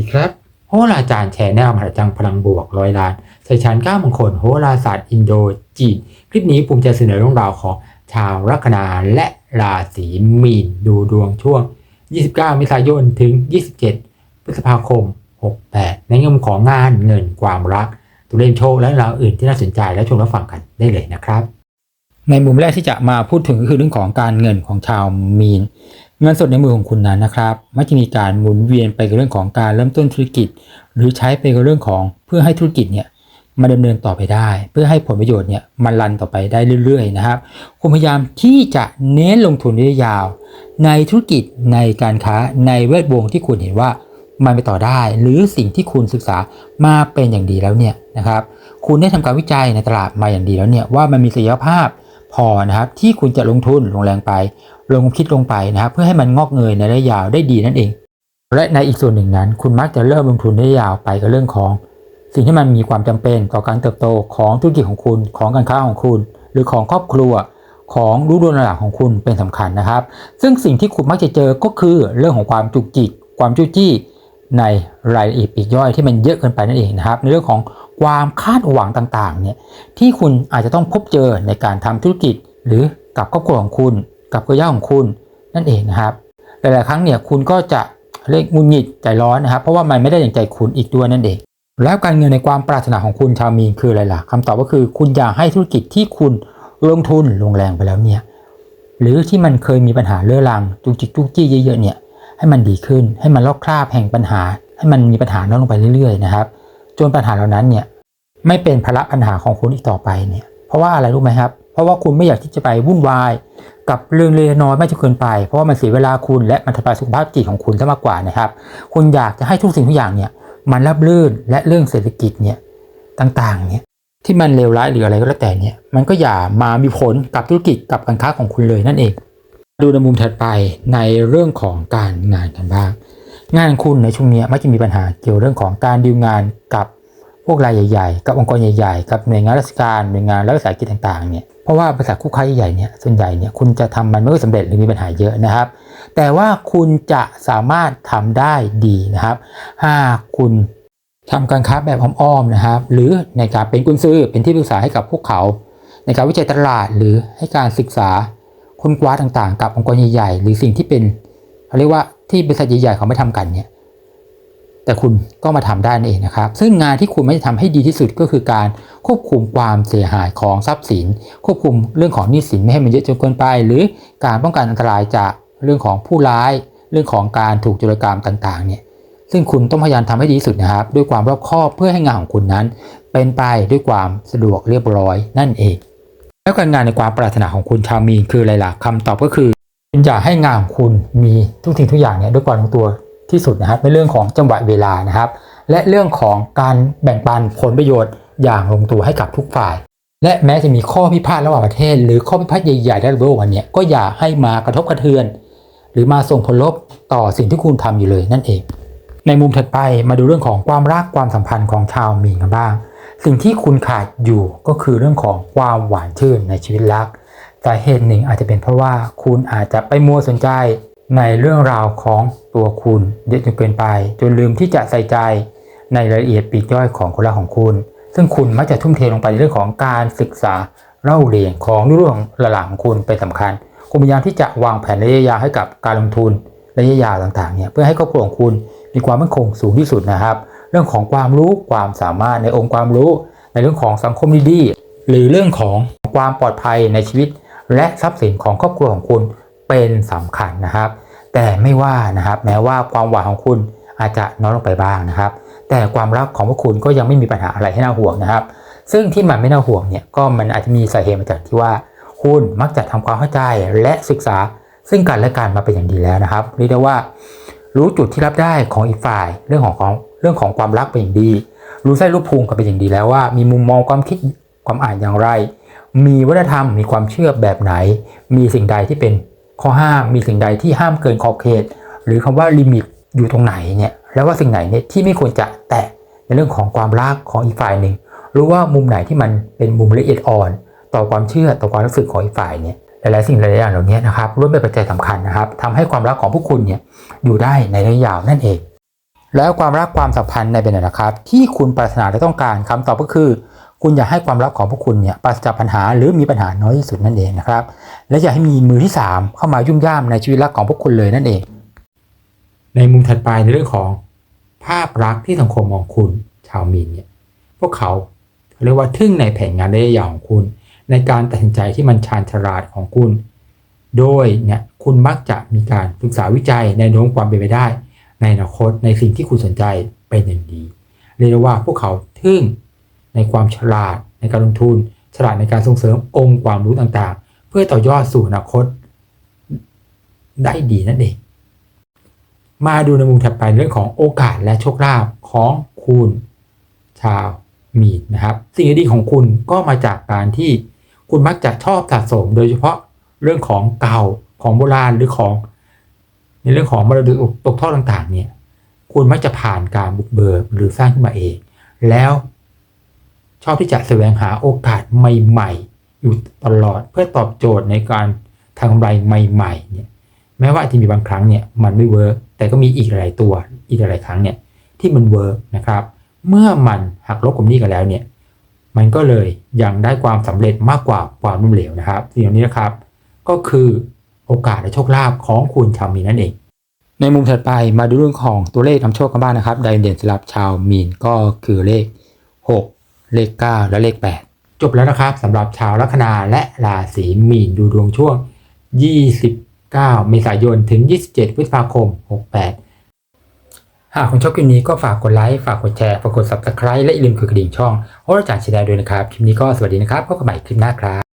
ดีครับโหราจารย์แชร์แนวมหาจังพลังบวกร้อยล้านชัยชานก้ามงคลโหราศาสตร์อินโดจีนคลิปนี้ภูมิใจเสนอเรื่องราวของชาวลัคนาและราศีมีนดูดวงช่วง 29 มิถุนายนถึง 27 พฤษภาคม 68 ในเรื่องของงานเงินความรัก ตัวเลขโชคและราวอื่นที่น่าสนใจและชมรับฟังกันได้เลยนะครับ ในมุมแรกที่จะมาพูดถึงก็คือเรื่องของการเงินของชาวมีน เงินสดในมือของคุณนั้นนะครับ มักจะมีการหมุนเวียนไปกับเรื่องของการเริ่มต้นธุรกิจ หรือใช้ไปกับเรื่องของเพื่อให้ธุรกิจเนี่ยมาดำเนินต่อไปได้ เพื่อให้ผลประโยชน์เนี่ยมันรันต่อไปได้เรื่อยๆนะครับคุณพยายามที่จะเน้นลงทุนระยะยาว ในธุรกิจในการค้าในเวทวงที่คุณเห็นว่ามันไปต่อได้ หรือสิ่งที่คุณศึกษามาเป็นอย่างดีแล้วเนี่ยนะครับ คุณได้ทำการวิจัยในตลาดมาอย่างดีแล้วเนี่ยว่ามันมีศักยภาพ พอนะครับที่คุณจะลงทุนลงแรงไป ลงคิดลงไปนะครับเพื่อให้มันงอกเงยในระยะยาวได้ดีนั่นเอง และในอีกส่วนหนึ่งนั้น คุณมักจะเริ่มลงทุนระยะยาวไปกับเรื่องของ สิ่งที่มันมีความจำเป็นต่อการเติบโตของธุรกิจของคุณของการค้าของคุณ หรือของครอบครัวของรู้ดวงหลักของคุณเป็นสำคัญนะครับ ซึ่งสิ่งที่คุณมักจะเจอก็คือเรื่องของความจุกจิกความจู้จี้ในรายละเอียดปีกย่อยที่มันเยอะเกินไปนั่นเองนะครับ ในเรื่องของ ความคาดหวังต่างๆเนี่ยที่คุณอาจจะต้องพบเจอในการทำธุรกิจ หรือกับครอบครัวของคุณ กับเครือญาติของคุณนั่นเองนะครับหลายๆครั้งเนี่ยคุณก็จะเรียกงุนหงิดใจร้อนนะครับ เพราะว่ามันไม่ได้อย่างใจคุณอีกด้วยนั่นเอง แล้วการเงินในความปรารถนาของคุณชาวมีนคืออะไรล่ะคำตอบก็คือคุณอยากให้ธุรกิจที่คุณลงทุนลงแรงไปแล้วเนี่ยหรือที่มันเคยมีปัญหาเรื้อรังจุกจิกจุกจี้เยอะๆเนี่ยให้มันดีขึ้นให้มันลอกคราบแห่งปัญหา ให้มันมีปัญหาน้อยลงไปเรื่อยๆนะครับ จนปัญหาเหล่านั้นเนี่ยไม่เป็นภาระปัญหาของคุณอีกต่อไปเนี่ย เพราะว่าอะไรรู้ไหมครับ เพราะว่าคุณไม่อยากที่จะไปวุ่นวาย กับเรื่องเล็กน้อยไม่จนเกินไป เพราะว่ามันเสียเวลาคุณและมันทำลายสุขภาพจิตของคุณซะมากกว่านะครับ คุณอยากจะให้ทุกสิ่งทุกอย่างเนี่ยมันรับรื่นและเรื่องเศรษฐกิจเนี่ยต่างๆเนี่ยที่มันเลวร้ายหรืออะไรก็แล้วแต่เนี่ยมันก็อย่ามามีผลกับธุรกิจกับการค้าของคุณเลยนั่นเอง ดูในมุมถัดไปในเรื่องของการงานกันบ้าง งานคุณในช่วงนี้มักจะมีปัญหาเกี่ยวเรื่องของการดีลงานกับพวกรายใหญ่ ๆ กับองค์กรใหญ่ๆ กับหน่วยงานราชการหน่วยงานรัฐวิสาหกิจต่างๆเนี่ยเพราะว่าบริษัทคู่ค้าใหญ่ๆเนี่ยส่วนใหญ่เนี่ยคุณจะทำมันไม่ค่อยสำเร็จหรือมีปัญหาเยอะนะครับ แต่ว่าคุณจะสามารถทำได้ดีนะครับหากคุณทำการค้าแบบอ้อมๆนะครับ หรือในการเป็นกุญซื้อเป็นที่ปรึกษาให้กับพวกเขา ในการวิจัยตลาดหรือให้การศึกษาค้นคว้าต่างๆ กับองค์กรใหญ่ๆ หรือสิ่งที่เป็น เขาเรียกว่าที่บริษัทใหญ่ๆเขาไม่ทำกันเนี่ย แต่คุณก็มาทำได้นั่นเองนะครับ ซึ่งงานที่คุณไม่ได้ทำให้ดีที่สุดก็คือการควบคุมความเสียหายของทรัพย์สิน ควบคุมเรื่องของหนี้สินไม่ให้มันเยอะจนเกินไป หรือการป้องกันอันตรายจากเรื่องของผู้ร้าย เรื่องของการถูกโจรกรรมต่างๆ เนี่ยซึ่งคุณต้องพยายามทำให้ดีที่สุดนะครับ ด้วยความรอบคอบเพื่อให้งานของคุณนั้น เป็นไปด้วยความสะดวกเรียบร้อยนั่นเอง แล้วการงานในความปรารถนาของคุณชาวมีนคืออะไรล่ะคำตอบก็คือ คุณอยากให้งานของคุณมีทุกสิ่งทุกอย่างเนี่ยด้วยความลงตัวที่สุดนะครับในเรื่องของจังหวะเวลานะครับ และเรื่องของการแบ่งปันผลประโยชน์อย่างลงตัวให้กับทุกฝ่าย และแม้จะมีข้อพิพาทระหว่างประเทศ หรือข้อพิพาทใหญ่ๆระดับโลกอันนี้ก็อย่าให้มากระทบกระเทือน หรือมาส่งผลลบต่อสิ่งที่คุณทำอยู่เลยนั่นเอง ในมุมถัดไปมาดูเรื่องของความรักความสัมพันธ์ของชาวมีนกันบ้าง สิ่งที่คุณขาดอยู่ก็คือเรื่องของความหวานชื่นในชีวิตรัก สาเหตุหนึ่งอาจจะเป็นเพราะว่าคุณอาจจะไปมัวสนใจในเรื่องราวของตัวคุณเยอะจนเกินไป จนลืมที่จะใส่ใจในรายละเอียดปีกย่อยของคนรักของคุณ ซึ่งคุณมักจะทุ่มเทลงไปในเรื่องของการศึกษาเล่าเรียนของเรื่องหลังของคุณเป็นสำคัญ คุณพยายามที่จะวางแผนระยะยาวให้กับการลงทุนระยะยาวต่างๆเนี่ยเพื่อให้ครอบครัวของคุณมีความมั่นคงสูงที่สุดนะครับ เรื่องของความรู้ความสามารถในองค์ความรู้ ในเรื่องของสังคมดีๆหรือเรื่องของความปลอดภัยในชีวิต และทรัพย์สินของครอบครัวของคุณเป็นสำคัญนะครับ แต่ไม่ว่านะครับแม้ว่าความหวังของคุณอาจจะน้อยลงไปบ้างนะครับ แต่ความรักของพวกคุณก็ยังไม่มีปัญหาอะไรให้น่าห่วงนะครับ ซึ่งที่มันไม่น่าห่วงเนี่ยก็มันอาจจะมีสาเหตุมาจากที่ว่าคุณมักจะทำความเข้าใจและศึกษาซึ่งกันและกันมาเป็นอย่างดีแล้วนะครับเรียกได้ว่า รู้จุดที่รับได้ของอีกฝ่ายเรื่องของของเรื่องของความรักเป็นอย่างดี รู้ไส้รู้พุงกันเป็นอย่างดีแล้วว่า มีมุมมองความคิดความอ่านอย่างไร มีวัฒนธรรมมีความเชื่อแบบไหน มีสิ่งใดที่เป็นข้อห้าม มีสิ่งใดที่ห้ามเกินขอบเขต หรือคำว่าลิมิตอยู่ตรงไหนเนี่ยแล้วว่าสิ่งไหนเนี่ยที่ไม่ควรจะแตะในเรื่องของความรักของอีกฝ่ายหนึ่งรู้ว่ามุมไหนที่มันเป็นมุมละเอียดอ่อน ต่อความเชื่อต่อความรู้สึกของอีกฝ่ายเนี่ยหลายๆสิ่งหลายๆอย่างเหล่านี้นะครับล้วนเป็นปัจจัยสำคัญนะครับทำให้ความรักของพวกคุณเนี่ยอยู่ได้ในระยะยาวนั่นเอง แล้วความรักความสัมพันธ์ในเป็นไหนนะครับ ที่คุณปรารถนาและต้องการคำตอบก็คือ คุณอยากให้ความรักของพวกคุณเนี่ยปราศจากปัญหาหรือมีปัญหาน้อยที่สุดนั่นเองนะครับและอย่าให้มีมือที่ 3 เข้ามายุ่งย่ามในชีวิตรักของพวกคุณเลยนั่นเอง ในมุมถัดไปในเรื่องของ ภาพลักษณ์ที่สังคมมองคุณชาวมีนเนี่ยพวกเขาเรียกว่าทึ่งในแผนงานระยะยาวของคุณ ในการตัดสินใจที่มันชาญฉลาดของคุณ โดยเนี่ยคุณมักจะมีการศึกษาวิจัยในโน้มความเป็นไปได้ ในอนาคตในสิ่งที่คุณสนใจเป็นอย่างดี เรียกว่าพวกเขาทึ่ง ในความฉลาดในการลงทุน ฉลาดในการส่งเสริมองค์ความรู้ต่างๆ เพื่อต่อยอดสู่อนาคต ได้ดีนั่นเอง มาดูในมุมถัดไปเรื่องของโอกาสและโชคลาภของคุณชาวมีนนะครับ สิ่งดีของคุณก็มาจากการที่คุณมักจะชอบสะสม โดยเฉพาะเรื่องของเก่าของโบราณหรือของ ในเรื่องของมรดกตกทอดต่างๆ เนี่ย คุณมักจะผ่านการบุกเบิกหรือสร้างขึ้นมาเอง แล้ว ชอบที่จะแสวงหาโอกาสใหม่ๆ อยู่ตลอดเพื่อตอบโจทย์ในการทำกำไรใหม่ๆเนี่ยแม้ว่าจะมีบางครั้งเนี่ยมันไม่เวิร์กแต่ก็มีอีกหลายตัวอีกหลายครั้งเนี่ยที่มันเวิร์กนะครับเมื่อมันหักลบกลุ่มนี้กันแล้วเนี่ยมันก็เลยยังได้ความสำเร็จมากกว่าความล้มเหลวนะครับสิ่งนี้นะครับ ก็คือโอกาสและโชคลาภของคุณชาวมีนนั่นเอง ในมุมถัดไปมาดูเรื่องของตัวเลขนำโชคกันบ้างนะครับไดเด่นสำหรับชาวมีนก็คือเลข 6 เลข 9 และเลข 8 จบแล้วนะครับสำหรับชาวลัคนาและราศีมีนดูดวงช่วง 29 เมษายนถึง 27 พฤษภาคม 68 หากคุณชอบคลิปนี้ก็ฝากกดไลค์ฝากกดแชร์ฝากกด subscribe และอย่าลืมกดกระดิ่งช่องโหราจารย์ชาแนลด้วยนะครับ คลิปนี้ก็สวัสดีนะครับพบกันใหม่คลิปหน้าครับ